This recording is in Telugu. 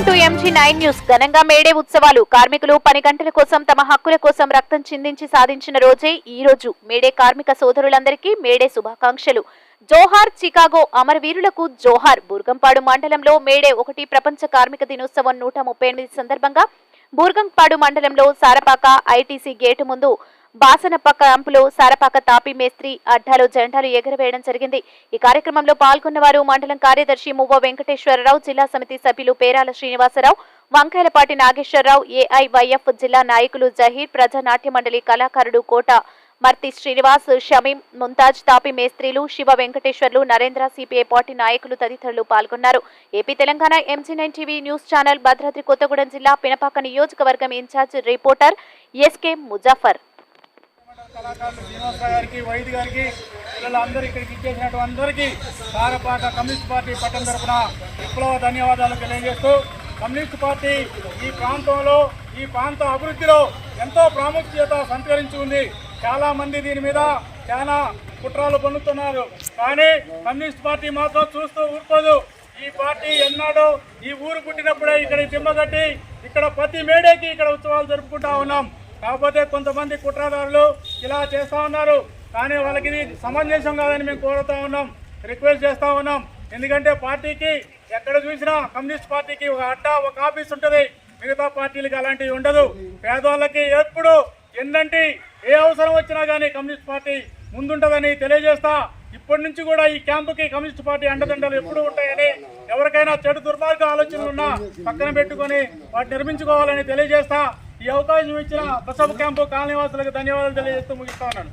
MG nine news. ఘనంగా మేడే ఉత్సవాలు. కార్మికులు పని గంటల కోసం తమ హక్కుల కోసం రక్తం చిందించి సాధించిన రోజే ఈ రోజు మేడే కార్మిక సోదరులందరికీ మేడే శుభాకాంక్షలు. జోహార్ చికాగో అమరవీరులకు జోహార్. బూర్గంపాడు మండలంలో మేడే ఒకటి ప్రపంచ కార్మిక దినోత్సవం నూట ముప్పై ఎనిమిది సందర్భంగా బూర్గంపాడు మండలంలో సారపాక ఐటీసీ గేటు ముందు బాసనప్ప క్యాంపులో సారపాక తాపి మేస్త్రి అడ్డాలో జెండాలు ఎగరవేయడం జరిగింది. ఈ కార్యక్రమంలో పాల్గొన్నవారు మండలం కార్యదర్శి మువ్వ వెంకటేశ్వరరావు జిల్లా సమితి సభ్యులు పేరాల శ్రీనివాసరావు వంకాయలపాటి నాగేశ్వరరావు ఏఐవైఎఫ్ జిల్లా నాయకులు జహీర్ ప్రజానాట్య మండలి కళాకారుడు కోట మర్తి శ్రీనివాస్ షమీం ముంతాజ్ తాపి మేస్త్రీలు శివ వెంకటేశ్వర్లు నరేంద్ర సిపిఐ పార్టీ నాయకులు తదితరులు పాల్గొన్నారు. AP Telangana MG nine TV news channel Bhadradri Kothagudem జిల్లా పినపాక నియోజకవర్గం ఇన్ఛార్జ్ రిపోర్టర్ ఎస్కే ముజాఫర్. కళాకారులు శ్రీనివాసరావు గారికి వైద్య గారికి పిల్లలందరూ ఇక్కడికి ఇచ్చేసినట్టు అందరికీ కారపాట కమ్యూనిస్ట్ పార్టీ పట్టణ తరఫున విప్లవ ధన్యవాదాలు తెలియజేస్తూ కమ్యూనిస్ట్ పార్టీ ఈ ప్రాంతంలో ఈ ప్రాంత అభివృద్ధిలో ఎంతో ప్రాముఖ్యత సంతరించి ఉంది. చాలామంది దీని మీద చాలా కుట్రాలు పొందుతున్నారు కానీ కమ్యూనిస్ట్ పార్టీ మాత్రం చూస్తూ ఊరుకోదు. ఈ పార్టీ ఎన్నాడో ఈ ఊరు పుట్టినప్పుడే ఇక్కడ తిమ్మగట్టి ఇక్కడ ప్రతి మేడేకి ఇక్కడ ఉత్సవాలు జరుపుకుంటా ఉన్నాం. కాకపోతే కొంతమంది కుట్రదారులు ఇలా చేస్తూ ఉన్నారు. కానీ వాళ్ళకి ఇది సమంజసం కాదని మేము కోరుతా ఉన్నాం. రిక్వెస్ట్ చేస్తూ ఉన్నాం. ఎందుకంటే పార్టీకి ఎక్కడ చూసినా కమ్యూనిస్ట్ పార్టీకి ఒక అడ్డా ఒక ఆఫీస్ ఉంటుంది. మిగతా పార్టీలకి అలాంటివి ఉండదు. పేదవాళ్ళకి ఎప్పుడు ఎన్నంటి ఏ అవసరం వచ్చినా కానీ కమ్యూనిస్ట్ పార్టీ ముందుంటుందని తెలియజేస్తా. ఇప్పటి నుంచి కూడా ఈ క్యాంపుకి కమ్యూనిస్ట్ పార్టీ అండదండలు ఎప్పుడు ఉంటాయని ఎవరికైనా చెడు దుర్మార్గ ఆలోచనలు ఉన్నా పక్కన పెట్టుకొని వాటిని నిర్మించుకోవాలని తెలియజేస్తా. ఈ అవకాశం ఇచ్చిన బసవ క్యాంపు కాలనీవాసులకు ధన్యవాదాలు తెలియజేస్తూ ముగిస్తా ఉన్నాను.